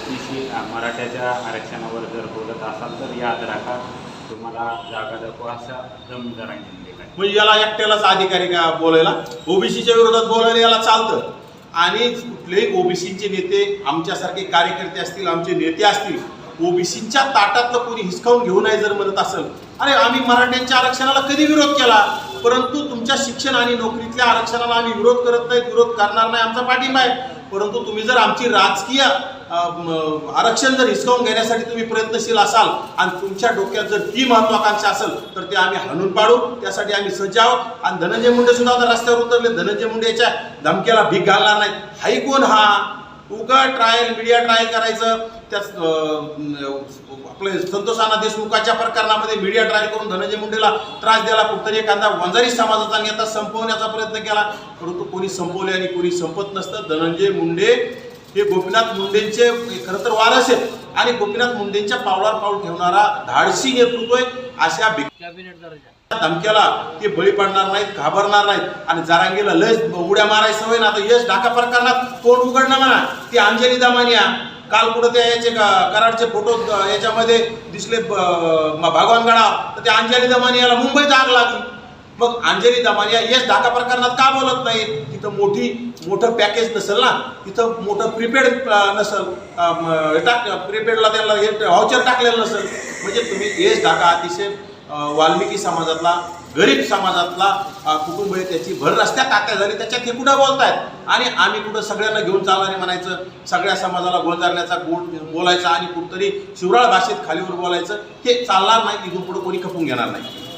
OBC मराठ्याच्या आरक्षणावर जर बोलत असाल तर याद राखा तुम्हाला जागा दाखवा असा दम म्हणजे याला एकट्यालाच अधिकारी का बोलायला? ओबीसीच्या विरोधात बोलायला याला चालतं. आणि कुठलेही ओबीसीचे नेते आमच्यासारखे कार्यकर्ते असतील आमचे नेते असतील ओबीसीच्या ताटातलं कोणी हिसकावून घेऊ नये जर म्हणत असेल. अरे आम्ही मराठ्यांच्या आरक्षणाला कधी विरोध केला? परंतु तुमच्या शिक्षण आणि नोकरीतल्या आरक्षणाला आम्ही विरोध करत नाही विरोध करणार नाही आमचा पाठिंबा आहे. परंतु तुम्ही जर आमची राजकीय आरक्षण जर हिसकावून घेण्यासाठी तुम्ही प्रयत्नशील असाल आणि तुमच्या डोक्यात जर ती महत्वाकांक्षा असेल तर ते आम्ही हाणून पाडू. त्यासाठी आम्ही सज्ज आहोत. आणि धनंजय मुंडे सुद्धा आता रस्त्यावर उतरले. धनंजय मुंडेच्या धमक्याला भीक घालणार नाही हाय कोण हा? उगा ट्रायल मीडिया ट्रायल करायचं. त्याच आपले संतोषाना देशमुखाच्या प्रकरणामध्ये मीडिया ट्रायल करून धनंजय मुंडेला त्रास दिला कुठतरी एखादा वंजारी समाजाचा नेता संपवण्याचा प्रयत्न केला. परंतु कोणी संपवले आणि कोणी संपत नसतं. धनंजय मुंडे हे गोपीनाथ मुंडेंचे खरं तर वारस आहेत आणि गोपीनाथ मुंडेंच्या पावलावर पाऊल ठेवणारा धाडसी नेतृत्व आहे अशा धमक्याला ते बळी पडणार नाहीत घाबरणार नाहीत. आणि जारांगीला लस उड्या मारायची सवय ना आता यश ढाका प्रकरणात तोंड उघडणं म्हणा. ती अंजली दामानिया काल कुठं त्या याचे कराडचे फोटो याच्यामध्ये दिसले भगवान गडाव तर त्या अंजली दमानियाला मुंबईत आग लागली. मग अंजली दमानिया यश ढाका प्रकरणात का बोलत नाही तिथं मोठी मोठं पॅकेज नसेल ना? तिथं मोठं प्रीपेड नसेल. टाक प्रीपेडला त्यांना हे व्हाउचर टाकलेलं नसेल. म्हणजे तुम्ही यश ढाका अतिशय वाल्मिकी समाजातला गरीब समाजातला कुटुंब आहे त्याची भर रस्त्या टाक्या झाली त्याच्यात हे कुठं बोलतायत? आणि आम्ही कुठं सगळ्यांना घेऊन चालणारे म्हणायचं? सगळ्या समाजाला गोंजारण्याचा गोड बोलायचा आणि कुठतरी शिवराळ भाषेत खालीवर बोलायचं? हे चालणार नाही इथून पुढं कोणी खपून घेणार नाही.